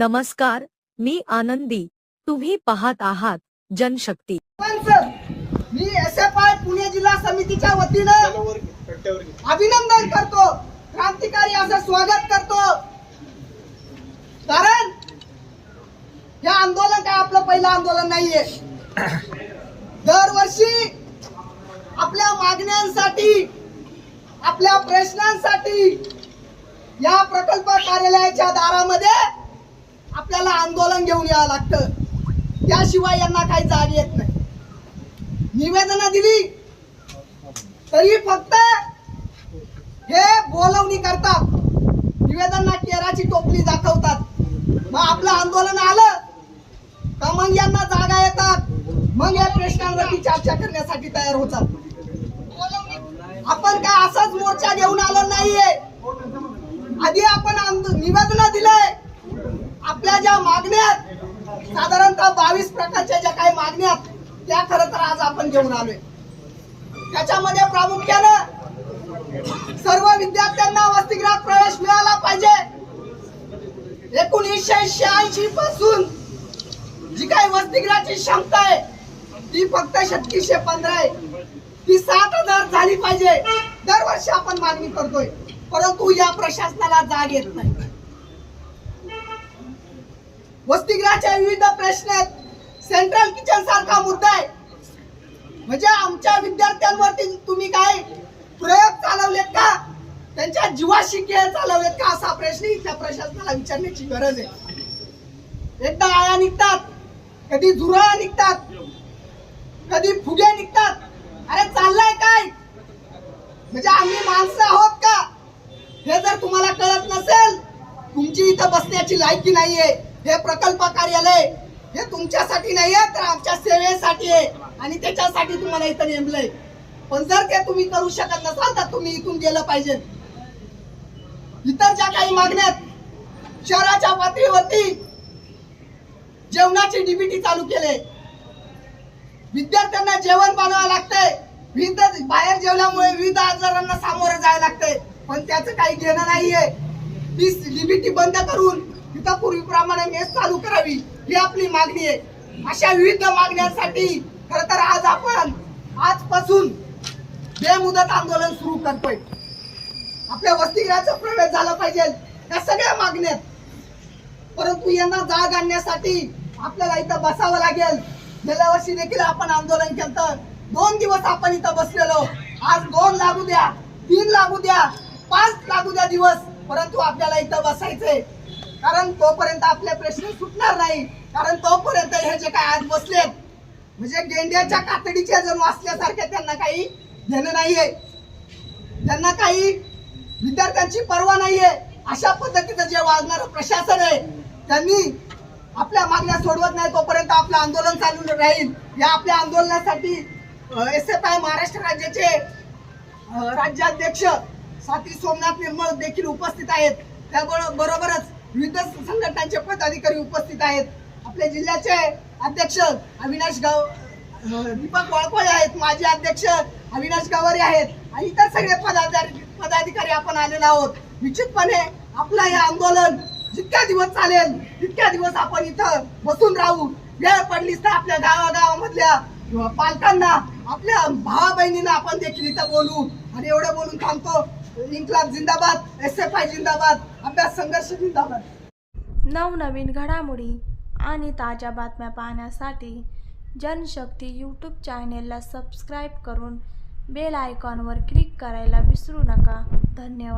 नमस्कार मी आनंदी. तुम्ही पाहत आहात जनशक्ती. मी एस एफ आय पुणे जिल्हा समितीच्या वतीनं अभिनंदन करतो. क्रांतिकारी असं स्वागत करतो. कारण हे आंदोलन काय आपलं पहिलं आंदोलन नाहीये. दरवर्षी आपल्या मागण्यांसाठी आपल्या प्रश्नांसाठी या प्रकल्प कार्यालयाच्या दारामध्ये आपल्याला आंदोलन घेऊन यावं लागतं. त्याशिवाय यांना काही जाग येत नाही. निवेदना दिली तरी फक्त हे बोलवणी करतात. निवेदना केराची टोपली दाखवतात. मग आपलं आंदोलन आलं का मग यांना जागा येतात? मग या प्रश्नांवरती चर्चा करण्यासाठी तयार होतात. आपण काय असाच मोर्चा घेऊन आलो नाहीये आधी आपण निवेदन दिलंय आपल्या ज्या मागण्या आहेत, साधारणतः बावीस ज्या काही मागण्या त्या खर तर आज आपण घेऊन आलोय. त्याच्यामध्ये प्रामुख्यानं सर्व विद्यार्थ्यांना वसतिगृहात प्रवेश मिळाला पाहिजे. एकोणीसशे शहाऐंशी पासून जी काही वसतिगृहाची क्षमता आहे ती फक्त छत्तीसशे पंधरा आहे. ती सात हजार झाली पाहिजे. दरवर्षी आपण मागणी करतोय. परंतु या प्रशासनाला जाग येत नाही. वसतिगृहाच्या विविध प्रश्न आहेत. सेंट्रल किचन सारखा मुद्दा आहे. म्हणजे आमच्या विद्यार्थ्यांवरती तुम्ही काय प्रयोग चालवलेत का? त्यांच्या जीवाशी खेळ चालवलेत का असा प्रश्न इथल्या प्रशासनाला विचारण्याची गरज आहे. एकदा आया निघतात कधी झुरळा निघतात कधी फुगे निघतात. अरे चाललंय काय? म्हणजे आम्ही माणसं आहोत का? हे जर तुम्हाला कळत नसेल तुमची इथं बसण्याची लायकी नाहीये. हे प्रकल्प कार्यालय हे तुमच्यासाठी नाहीये तर आमच्या सेवेसाठी आहे. आणि त्याच्यासाठी तुम्हाला इथं नेमलंय. पण जर ते तुम्ही करू शकत नसाल तर तुम्ही इथून गेलं पाहिजे. इतर ज्या काही मागण्यात शहराच्या पातळीवरती जेवणाची डीबीटी चालू केले. विद्यार्थ्यांना जेवण बनवावं लागतंय. विविध बाहेर जेवल्यामुळे विविध आजारांना सामोरं जायला लागतंय. पण त्याचं काही घेणं नाहीये. ती डीबीटी बंद करून तिथं पूर्वीप्रमाणे मेस चालू करावी. ही आपली मागणी आहे. अशा विविध मागण्यांसाठी खर तर आज आपण आजपासून बेमुदत आंदोलन सुरू करतोय. आपल्या वसतिगृहाचा प्रवेश झाला पाहिजे या सगळ्या मागण्या. परंतु यांना जाग आणण्यासाठी आपल्याला इथं बसावं लागेल. गेल्या वर्षी देखील आपण आंदोलन केलं दोन दिवस आपण इथं बसलेलो. आज दोन लागू द्या तीन लागू द्या पाच लागू द्या दिवस. परंतु आपल्याला इथं बसायचंय. कारण तोपर्यंत आपले प्रश्न सुटणार नाही. कारण तोपर्यंत हे जे काय आज बसलेत म्हणजे गेंड्याच्या कातडीच्या जणू असल्यासारखे त्यांना काही घेणं नाहीये. त्यांना काही विद्यार्थ्यांची पर्वा नाहीये. अशा पद्धतीचं जे वागणारं प्रशासन आहे त्यांनी आपल्या मागण्या सोडवत नाही तोपर्यंत आपलं आंदोलन चालू राहील. या आपल्या आंदोलनासाठी एस एफ आय महाराष्ट्र राज्याचे राज्याध्यक्ष साथी सोमनाथ निर्मळ देखील उपस्थित आहेत. त्याबरोबर बरोबरच विविध संघटनांचे पदाधिकारी उपस्थित आहेत. आपल्या जिल्ह्याचे अध्यक्ष अविनाश गाव दीपक वाळकोळे आहेत. माजी अध्यक्ष अविनाश गावारी आहेत. आणि इतर सगळे पदाधिकारी पदाधिकारी आपण आलेलो आहोत. निश्चितपणे आपलं हे आंदोलन जितक्या दिवस चालेल तितक्या दिवस आपण इथं बसून राहू. वेळ पडलीच तर आपल्या गावागावामधल्या पालकांना आपल्या भावा बहिणींना आपण देखील इथं बोलू. आणि एवढं बोलून थांबतो. इन्कलाब जिंदाबाद एस एफ आय जिंदाबाद अभ्यास संघर्ष जिंदाबाद. नवनवीन घडामोडी आणि ताज्या बातम्या पाहण्यासाठी जनशक्ती यूट्यूब चॅनेलला सबस्क्राईब करून बेल आयकॉनवर क्लिक करायला विसरू नका. धन्यवाद.